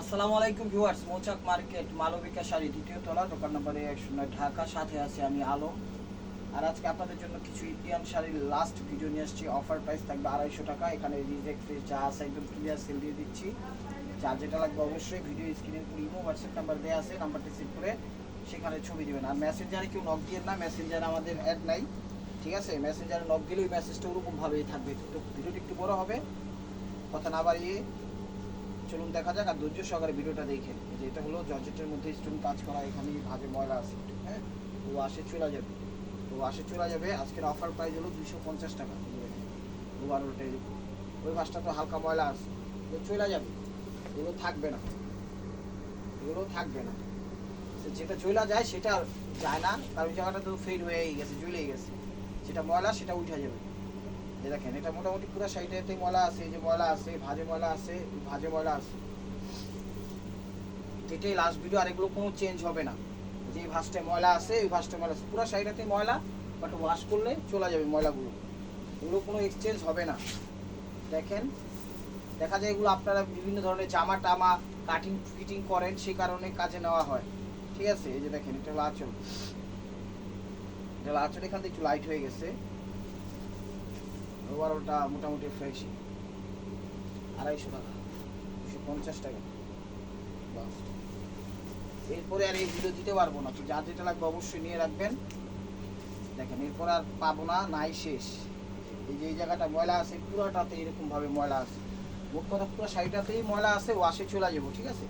আসসালামু আলাইকুম viewers, Mouchak market, Malavika sari, দ্বিতীয় তলা, দোকান নম্বর এক শূন্য ঢাকা, সাথে আছে আমি আলম। আর আজকে আপনাদের জন্য কিছু ইন্ডিয়ান শাড়ির লাস্ট ভিডিও নিয়ে আসছি। অফার প্রাইস থাকবে আড়াইশো টাকা। এখানে রিজেক্ট যা আছে একদম ক্লিয়ার সেল দিয়ে দিচ্ছি। যা যেটা লাগবে অবশ্যই ভিডিও স্ক্রিনের উপর ইমো হোয়াটসঅ্যাপ নাম্বার দেওয়া আছে নাম্বারটি সেভ করে সেখানে ছবি দেবেন। আর মেসেঞ্জারে কেউ নক দিয়ে না মেসেঞ্জারে আমাদের অ্যাড নাই, ঠিক আছে? মেসেঞ্জারে নক দিলে ওই মেসেজটা ওরকমভাবেই থাকবে। তো ভিডিওটি একটু বড় হবে, কথা না বাড়িয়ে চলুন দেখা যাক আর ধৈর্য সহকারে ভিডিওটা দেখেন যে এটা হলো জর্জেটের মধ্যে স্টোন কাজ করা এখানে ভাগে ময়লা আছে হ্যাঁ? ও আসে চলে যাবে। তো আসে চলে যাবে, আজকের অফার প্রাইস হলো দুশো পঞ্চাশ টাকা। ওটাই ওই মাছটা তো হালকা ময়লা আছে। তো চলে যাবে। এগুলো থাকবে না। এগুলো থাকবে না। যেটা চলে যায়, সেটা যায় না। কারণ জায়গাটা তো ফেড হয়েই গেছে, জ্বলেই গেছে। সেটা ময়লা, সেটা উঠে যাবে। দেখেন, এটা মোটামুটি পুরো সাইডেতে ময়লা আছে যে ময়লা আছে, ভাজে ময়লা আছে, ভাজে ময়লা আছে। এটাই লাস্ট ভিডিও আর এগুলো কোনো চেঞ্জ হবে না। যে ভাসটায় ময়লা আছে ওই ভাসটায় ময়লা আছে। পুরো সাইডেতে ময়লা বাট ওয়াশ করলে চলে যাবে ময়লাগুলো। এগুলো কোনো এক্সচেঞ্জ হবে না। দেখেন, দেখা যায় এগুলো আপনারা বিভিন্ন ধরনের জামা টামা কাটিং ফিটিং করেন সেই কারণে কাজে নেওয়া হয়। ঠিক আছে? এই যে দেখেন, এটা হলো আঁচল। এটা হলো আঁচল, এখান থেকে একটু লাইট হয়ে গেছে। ওভারঅলটা মোটামুটি ফ্রেশ আড়াইশো টাকা, দুশো পঞ্চাশ টাকা। বাস এরপরে আর এই ভিডিও দিতে পারব না, তো যা যেটা লাগবে অবশ্যই নিয়ে রাখবেন। দেখেন, এরপর আর পাবো না, নাই শেষ। এই যে এই জায়গাটা ময়লা আছে, পুরোটাতে এরকম ভাবে ময়লা আছে। মুখ কথা, পুরো সাইডটাতেই ময়লা আছে ওয়াশে চলে যাব, ঠিক আছে?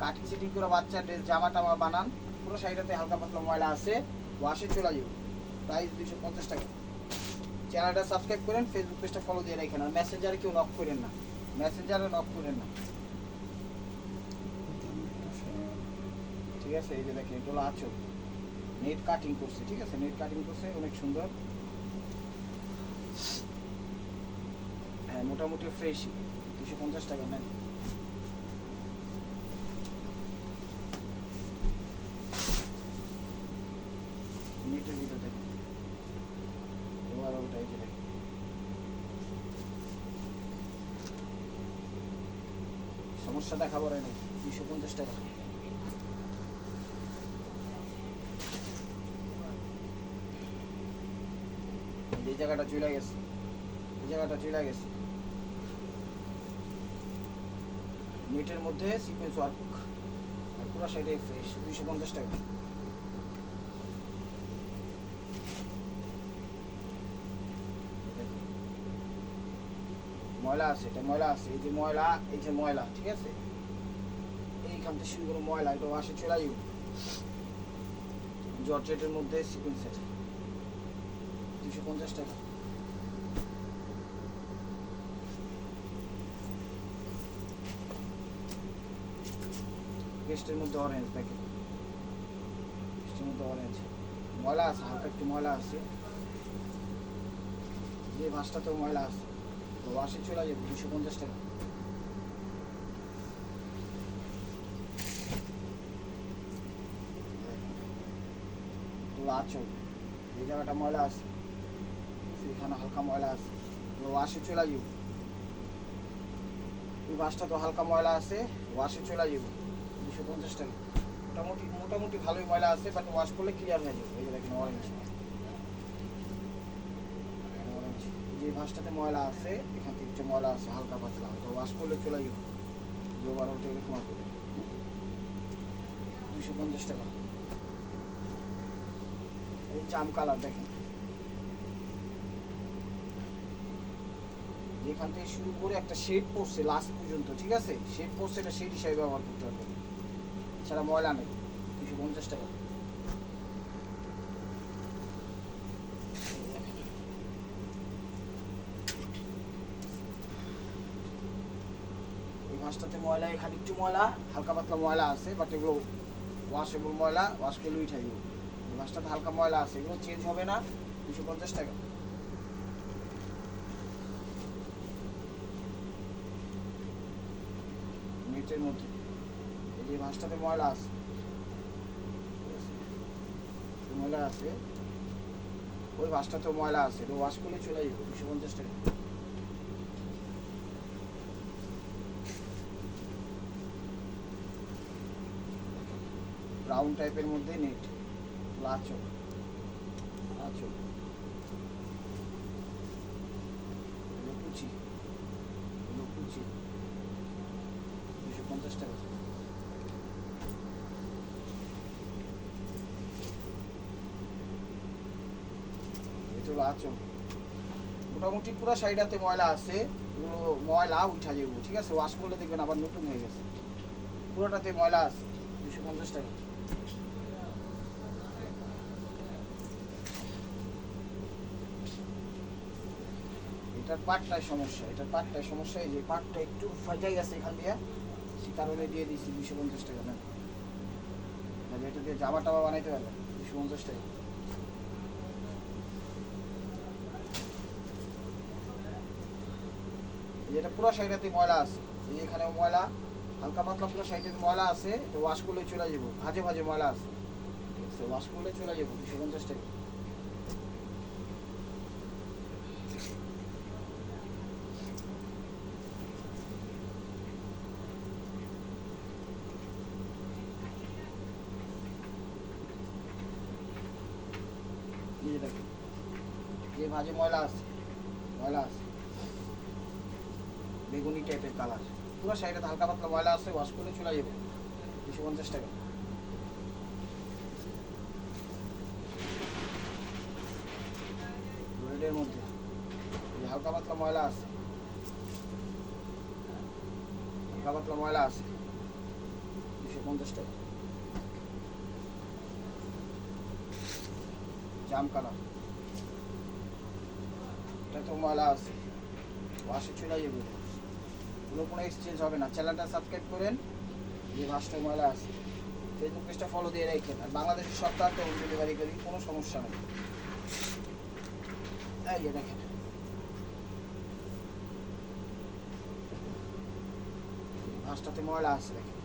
কাটিং সিটিং করে বাচ্চার ড্রেস জামা টামা বানান, পুরো সাইডটাতে হালকা পাতলা ময়লা আছে ওয়াশে চলে যাব। প্রাইস দুশো পঞ্চাশ টাকা। চ্যানেলটা সাবস্ক্রাইব করেন ফেসবুক পেজটা ফলো দিয়ে রাখেন, আর মেসেঞ্জারে কেউ নক করেন না। মেসেঞ্জারে নক করেন না। ঠিক আছে, এই যে দেখেন হলো আঁচল। নেট কাটিং করছে, ঠিক আছে? নেট কাটিং করছে, অনেক সুন্দর। হ্যাঁ মোটামুটি ফ্রেশ দুশো পঞ্চাশ টাকা নেন নেটের ভিতর দেখেন ওভারঅলটা এই যে দেখেন সমস্যা দেখাবো নাকি দুশো পঞ্চাশ টাকা। যে জায়গাটা চলে গেছে, এই জায়গাটা চলে গেছে। নেটের মধ্যে সিকোয়েন্স ওয়ার্ক আর পুরো সাইডে ফ্রেশ দুইশো পঞ্চাশ টাকা। ময়লা আছে, এটা ময়লা আছে, এই যে ময়লা, এই যে ময়লা, ঠিক আছে? এইখান থেকে শুরু করে ময়লা এটা আসে চলে যাবে জর্জেটের মধ্যে সিকোয়েন্সের দুশো পঞ্চাশ টাকা। গেস্টের মধ্যে অরেঞ্জ দেখেন পেস্টের মধ্যে অরেঞ্জ ময়লা আছে, হালকা একটু ময়লা আছে। যে মাছটাতেও ময়লা আছে। তো ওয়াশে চলে যাবে দুশো পঞ্চাশ টাকা। তো আচল এই জায়গাটা ময়লা আছে এখানে হালকা ময়লা আছে। তো ওয়াশে চলে যাব এই বাসটা তো হালকা ময়লা আছে ওয়াশে চলে যাব দুশো পঞ্চাশ টাকা। মোটামুটি মোটামুটি ভালোই ময়লা আছে বাট ওয়াশ করলে ক্লিয়ার হয়ে যাবে, এই দেখেন অরেঞ্জ যে ময়লা আছে, এখান থেকে একটু ময়লা আছে, হালকা পাতলা। তো ওয়াশ করলে চলে যাবে যে ওভারঅলটা এরকম আসবে দুশো পঞ্চাশ টাকা। এই জাম কালার দেখেন। যেখান থেকে শুরু করে একটা শেড পড়ছে লাস্ট পর্যন্ত, ঠিক আছে? শেড পড়ছে এটা শেড হিসাবে ব্যবহার করতে হবে। ছাড়া ময়লা নেই। দুশো পঞ্চাশ টাকা এই মাছটাতে ময়লা এখানে একটু ময়লা, হালকা পাতলা ময়লা আছে বাট এগুলো ওয়াশেবল ময়লা ওয়াশ করলে উঠে এই মাছটাতে হালকা ময়লা আছে, এগুলো চেঞ্জ হবে না, দুশো পঞ্চাশ টাকা। নেটের মধ্যে এই যে মাছটাতে ময়লা আছে ময়লা আছে, ওই মাছটাতেও ময়লা আছে ওয়াশ করলে চলে যাবে, দুশো পঞ্চাশ টাকা। ব্রাউন টাইপের মধ্যে নেট লাচো লাচো এগুলো কুচি কুচি দুশো পঞ্চাশ টাকা। হলো মোটামুটি পুরো সাইডাতে ময়লা আছে এগুলো ময়লা উঠা যাব, ঠিক আছে? ওয়াশ করলে দেখবেন আবার নতুন হয়ে গেছে। পুরোটাতে ময়লা আছে, দুশো পঞ্চাশ টাকা। এটার পাটটায় সমস্যা, এটার পাটটায় সমস্যা এই যে পাটটা একটু ফাটাই গেছে এখান দিয়ে সে কারণে দিয়ে দিয়েছি দুশো পঞ্চাশ টাকা না। এটা দিয়ে জামা টামা বানাইতে পারবে দুশো পঞ্চাশ টাকা। এটা পুরো সাইডেতে ময়লা আছে, এই এখানেও ময়লা। হালকা পাতলা পুরো সাইডে ময়লা আছে, তো ওয়াশ করলে চলে যাব। ভাজে ভাজে ময়লা আছে। আছে ওয়াশ করলে চলে যাব, দুশো পঞ্চাশ টাকা। যে ভাজে ময়লা আছে ময়লা আছে। বেগুনি টাইপের কালার পুরো সাইডে হালকা পাতলা ময়লা আছে ওয়াশ করলে চলে যাবে দুশো পঞ্চাশ টাকা। রেডের মধ্যে। হালকা পাতলা ময়লা আছে। হালকা পাতলা ময়লা আছে। দুশো পঞ্চাশ টাকা। জাম কালার। এটা তো ময়লা আছে। ওয়াশে চলে যাবে কোনো কোনো এক্সচেঞ্জ হবে না। চ্যানেলটা সাবস্ক্রাইব করেন যে মাছটা ময়লা আছে। ফেসবুক পেজটা ফলো দিয়ে রাখেন। আর বাংলাদেশের সপ্তাহে হোম ডেলিভারি করি, কোনো সমস্যা নেই। এই যে দেখেন। মাছটাতে ময়লা আছে, দেখেন।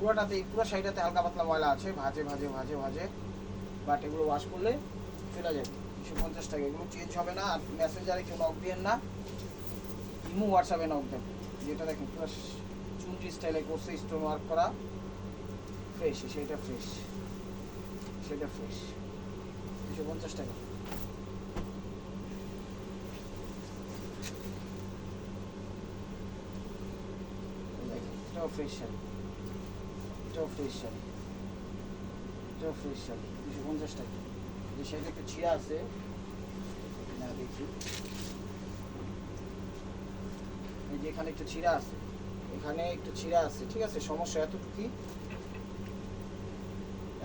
পুরোটাতে, পুরো সাইডটাতে হালকা পাতলা ময়লা আছে। ভাজে ভাজে ভাজে ভাজে। বাট এগুলো ওয়াশ করলে চলে যাবে। দুশো পঞ্চাশ টাকা। এগুলো চেঞ্জ হবে না। আর মেসেঞ্জারে কেউ নক দিয়েন না। ইমো হোয়াটসঅ্যাপে নক দেন। যেটা দেখেন, পুরো চুনটি স্টাইলে করছে স্টোন ওয়ার্ক করা। ফ্রেশ সেটা ফ্রেশ সেটা ফ্রেশ দুশো পঞ্চাশ টাকা। এটাও ফ্রেশ শাড়ি। ফ্রেশ শাড়ি। এটাও ফ্রেশ শাড়ি, দুশো পঞ্চাশ টাকা। যে শাড়িটা একটু ছিঁড়া আছে। না, দেখি। যে এখানে একটু ছিঁড়া আছে। এখানে একটু ছিঁড়া আছে, ঠিক আছে? সমস্যা এতটুকুই।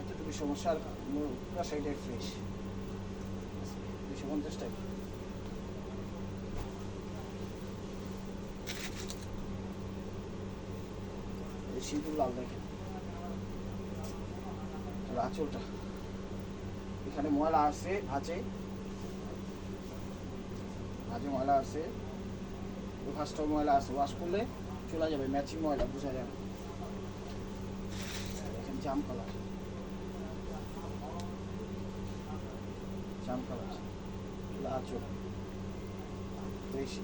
এতটুকু সমস্যা, আর পুরো সাইডে ফ্রেশ দুশো পঞ্চাশ টাকা। আঁচলটা এখানে ময়লা আছে ভাজে ময়লা আছে। ফার্স্টও ময়লা আছে ওয়াশ করলে চলে যাবে ম্যাচিং ময়লা, বোঝা যাবে জাম কালার জাম কালার আঁচল। ফ্রেশি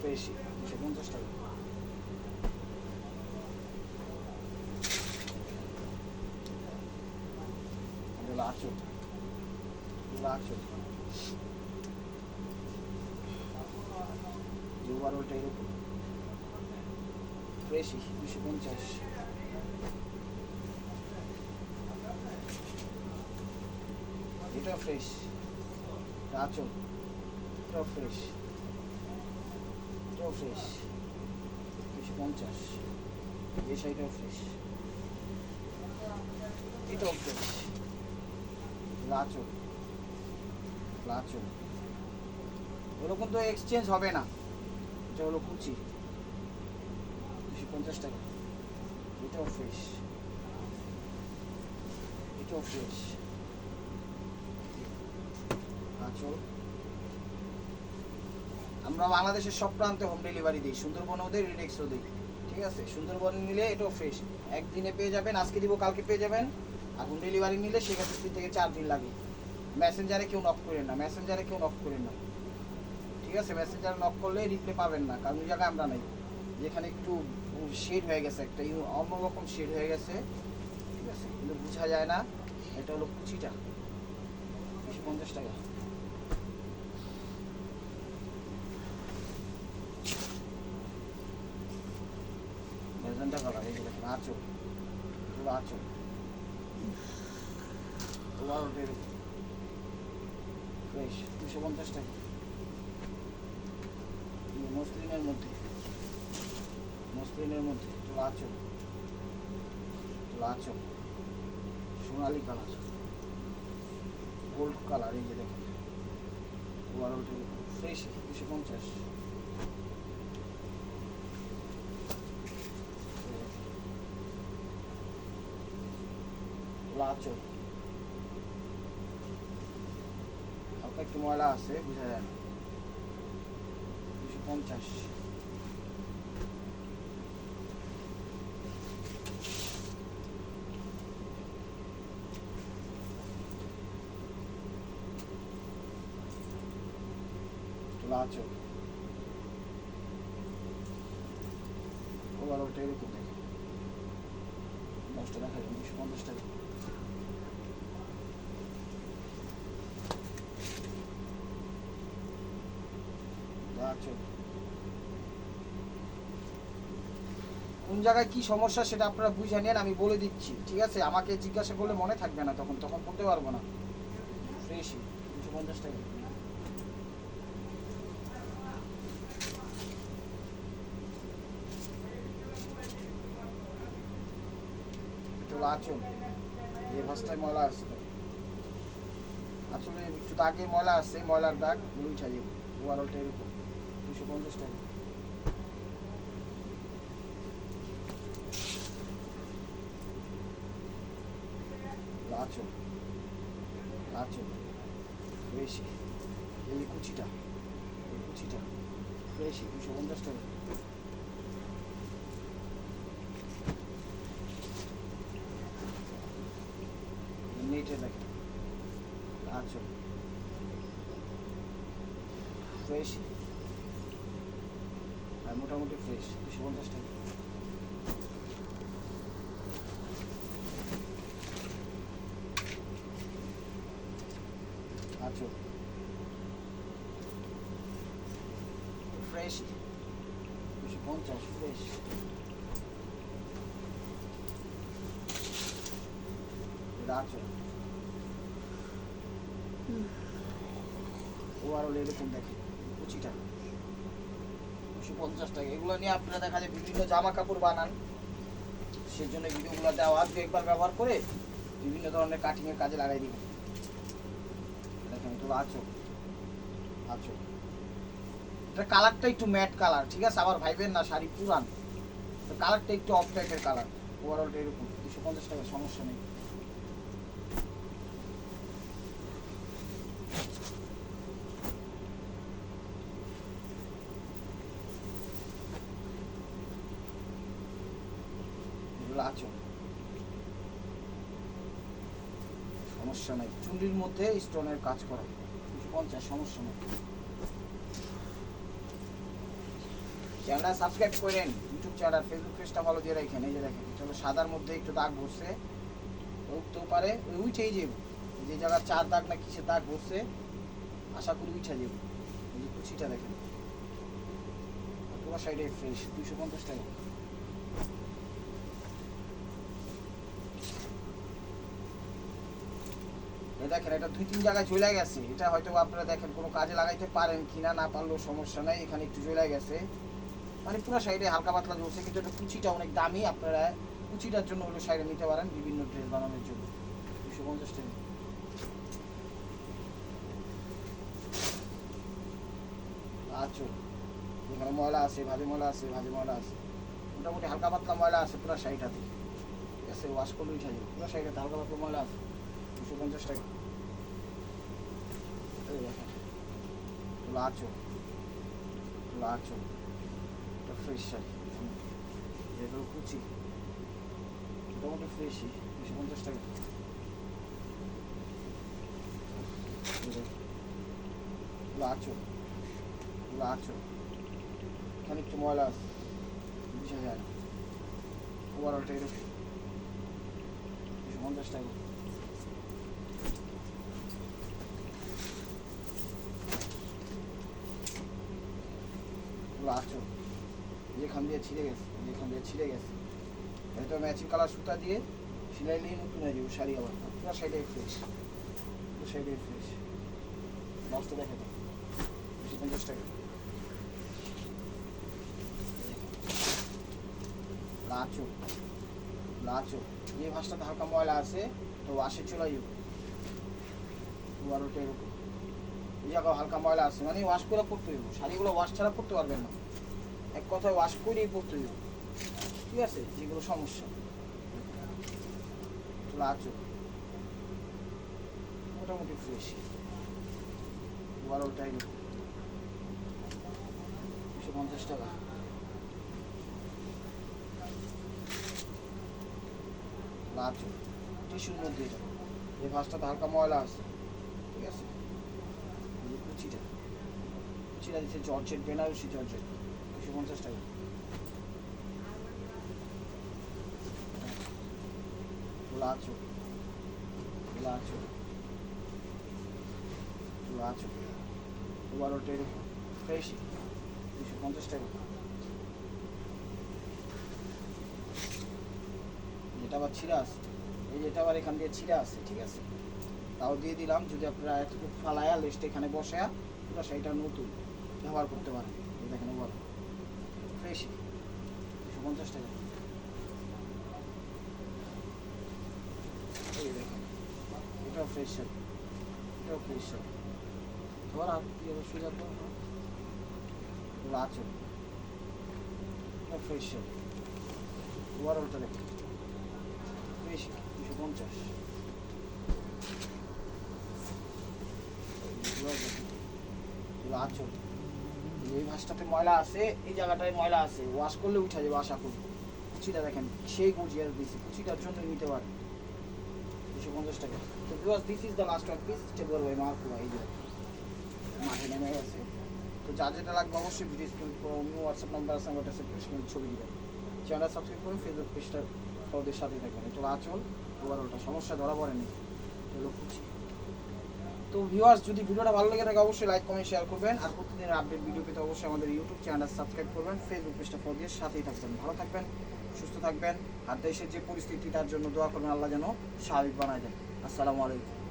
ফ্রেশি দুশো পঞ্চাশ টাকা। এগুলো আঁচল। দুবার এরকম ফ্রেশই দুশো পঞ্চাশ। এটা ফ্রেশ আচল, এটাও ফ্রেশ এটাও ফ্রেশ দুশো পঞ্চাশ। এই সাইডটাও ফ্রেশ এটাও ফ্রেশ লাচল লাচল ওগুলো কিন্তু এক্সচেঞ্জ হবে না। এটা হলো কুচি। দুশো পঞ্চাশ টাকা। এটাও ফ্রেশ এটাও ফ্রেশ আচল। আমরা বাংলাদেশের সব প্রান্তে হোম ডেলিভারি দিই। সুন্দরবনেও দিই রিডেক্সও দিই। ঠিক আছে? সুন্দরবন নিলে এটাও ফ্রেশ একদিনে পেয়ে যাবেন, আজকে দিব, কালকে পেয়ে যাবেন। আর হোম ডেলিভারি নিলে সেক্ষেত্রে তিন থেকে চার দিন লাগে। মেসেঞ্জারে কেউ নক করেন না। মেসেঞ্জারে কেউ নক করেন না। ঠিক আছে মেসেঞ্জার নক করলে রিপ্লে পাবেন না, কারণ ওই জায়গায় আমরা নাই। যেখানে একটু শেড হয়ে গেছে, একটা অন্যরকম শেড হয়ে গেছে, ঠিক আছে, কিন্তু বোঝা যায় না, এটা হলো কুচিটা। পঞ্চাশ টাকা। মেজেন্টা কালার এই দেখেন ফ্রেশ দুশো পঞ্চাশ টাকা। মসলিনের মধ্যে। মসলিনের মধ্যে একটু আঁচল। সোনালি কালার। গোল্ড কালার এই যে দেখেন। ওভারঅল ফ্রেশ দুশো পঞ্চাশ। লাচো হালকা একটু ময়লা আছে, বোঝা যায় না। পঞ্চাশ। লাচো ওভারঅলটা এরকম দেখে। দশটা দেখা যায় দুশো পঞ্চাশ টাকা। আচ্ছা কোন জায়গায় কি সমস্যা সেটা আপনারা বুঝে নেন, আমি বলে দিচ্ছি, ঠিক আছে? আমাকে জিজ্ঞাসা করলে মনে থাকবে না তখন তখন বলতে পারব না। ফ্রেশই দুশো পঞ্চাশ টাকা। এই ভাষটায় ময়লা আছে আসলে একটু দাগে ময়লা আছে ময়লার দাগ যাবে। ওভারঅলটা এরকম, দুশো পঞ্চাশ টাকা। আচল। আচল। বেশি। এই কুচিটা এই কুচিটা। বেশি, দুশো পঞ্চাশ টাকা। নেটে দেখেন আচল। ফ্রেশ আর মোটামুটি ফ্রেশ দুশো পঞ্চাশ টাকা আচ্ছা ফ্রেশ দুশো পঞ্চাশ এটা আচল ওভারঅল এরকম দেখে কুচিটা দুশো পঞ্চাশ টাকা। এগুলো নিয়ে আপনারা দেখা যায় বিভিন্ন জামা কাপড় বানান সেজন্য ভিডিওগুলো দেওয়া দু একবার ব্যবহার করে বিভিন্ন ধরনের কাটিংয়ের কাজে লাগাই দিবেন দেখেন এগুলো আছো আছো এটা কালারটা একটু ম্যাট কালার, ঠিক আছে? আবার ভাইবেন না, শাড়ি পুরান। কালারটা একটু অফ টাইপের কালার। ওভারঅলটা এরকম। দুশো পঞ্চাশ টাকা, সমস্যা নেই। সমস্যা নাই। চুন্ডির মধ্যে স্টোনের কাজ করা। পঞ্চাশ, সমস্যা নেই। চ্যানেলটা সাবস্ক্রাইব করেন ইউটিউব চ্যানেল ফেসবুক পেজটা ভালো দিয়ে রাখেন, এই যে দেখেন হলো সাদার মধ্যে একটু দাগ বসছে উঠতেও পারে, ওই উঠেই যাবে, যে জায়গা চার দাগ না কিসের দাগ বসছে, আশা করি উঠে যাবে, এই যে কুচিটা দেখেন পুরো সাইডে ফ্রেশ দুশো পঞ্চাশ টাকা। দেখেন, এটা দুই তিন জায়গায় চলে গেছে, এটা হয়তো আপনারা দেখেন কোনো কাজে লাগাইতে পারেন কিনা, না পারলেও সমস্যা নাই, এখানে একটু চলে গেছে। মানে পুরো সাইডে হালকা পাতলা জ্বলছে, কিন্তু এটা কুচিটা অনেক দামি, আপনারা কুচিটার জন্য হলো সাইডে নিতে পারেন বিভিন্ন ড্রেস বানানোর জন্য। দুশো পঞ্চাশ টাকা। আচ্ছা এখানে ময়লা আছে ভাজি ময়লা আছে ভাজি ময়লা আছে। মোটামুটি হালকা পাতলা ময়লা আছে পুরো সাইডটাতে। ঠিক আছে ওয়াশ করলে উঠে যাবে। পুরো সাইডটাতে হালকা পাতলা ময়লা আছে, দুশো পঞ্চাশ টাকা। এই দেখেন, লাচো এটা ফ্রেশ শাড়ি যেগুলো কুচি মোটামুটি ফ্রেশই দুশো পঞ্চাশ টাকা লাচো লাচো এখানে একটু ময়লা আছে বোঝা যায় না ওভারঅলটা এরকম দুশো পঞ্চাশ টাকা এগুলো আঁচল যেখান দিয়ে ছিঁড়ে গেছে যেখান দিয়ে ছিঁড়ে গেছে। হয়তো ম্যাচিং কালার সুতা দিয়ে সেলাই নিয়ে নতুন হয়ে যাবে, শাড়ি আবার। পুরো সাইডে ফ্রেশ পুরো সাইডে ফ্রেশ লাস্টে দেখে দাও দুশো পঞ্চাশ টাকা। লাচো। লাচো। এই ভাঁজটাতে হালকা ময়লা আছে, তো ওয়াশে চলে যাবে বারোটা এরকম। এই জায়গায় হালকা ময়লা আছে মানে ওয়াশ করে পড়তে হইব শাড়িগুলো ওয়াশ ছাড়া পড়তে পারবেন না। এক কথায় ওয়াশ করেই পড়তে হইব ঠিক আছে? যেগুলো সমস্যা লাচো মোটামুটি ফ্রেশ বারোটা এরকম দুশো পঞ্চাশ টাকা। লাচো টিস্যুর মধ্যে এটা এই ভাঁজটাতে হালকা ময়লা আছে। ঠিক আছে? কুচিটা। কুচিটা দিচ্ছে জর্জেট, বেনারসি জর্জেট। পঞ্চাশ টাকা। লাচো ফ্রেশ। দুশো পঞ্চাশ টাকা। যেটা আবার এই যেটা আবার এখান দিয়ে ঠিক আছে? তাও দিয়ে দিলাম। যদি আপনারা এতটুকু ফালায়া লিস্ট এখানে বসায়া পুরো সেইটা নতুন ব্যবহার করতে পারেন ফ্রেশ দুশো পঞ্চাশ টাকা। এটাও ফ্রেশ শার্ট এটাও ফ্রেশ শার্ট ধর আর কি হবে, সোজা তো লাচো এটা ফ্রেশ শার্ট ওভারঅলটা দেখেন বেশি দুশো পঞ্চাশ। আচল এই ভাঁজটাতে ময়লা আছে, এই জায়গাটায় ময়লা আছে। ওয়াশ করলে উঠে যাবে আশা করি। কুচিটা দেখেন, সেই গুজিয়ে দিছি। কুচিটার জন্য নিতে পারে। দুশো পঞ্চাশ টাকা। তো because this is the last one piece table ওই মার্ক এই যে। মাঠে নেমে গেছে। তো যা যেটা লাগবে অবশ্যই ভিডিও স্ক্রিন অন্য হোয়াটসঅ্যাপ নাম্বার আছে, আমার কাছে ছবি দিবেন চ্যানেল সাবস্ক্রাইব করুন ফেসবুক পেজটা ওদের সাথে থাকবেন এটা আচল ওবার ওটা সমস্যা ধরা পড়েনি। এগুলো খুঁজি তো ভিউয়ার্স যদি ভিডিওটা ভালো লাগে থাকে, অবশ্যই লাইক কমেন্ট শেয়ার করবেন। আর প্রতিদিন আপডেট ভিডিও পেতে অবশ্যই আমাদের ইউটিউব চ্যানেল সাবস্ক্রাইব করবেন। ফেসবুক পেজটা ফলো দিয়ে সাথেই থাকবেন। ভালো থাকবেন, সুস্থ থাকবেন, আর দেশের যে পরিস্থিতি, তার জন্য দোয়া করবেন আল্লাহ যেন স্বাভাবিক বানায় দেন। আসসালামু আলাইকুম।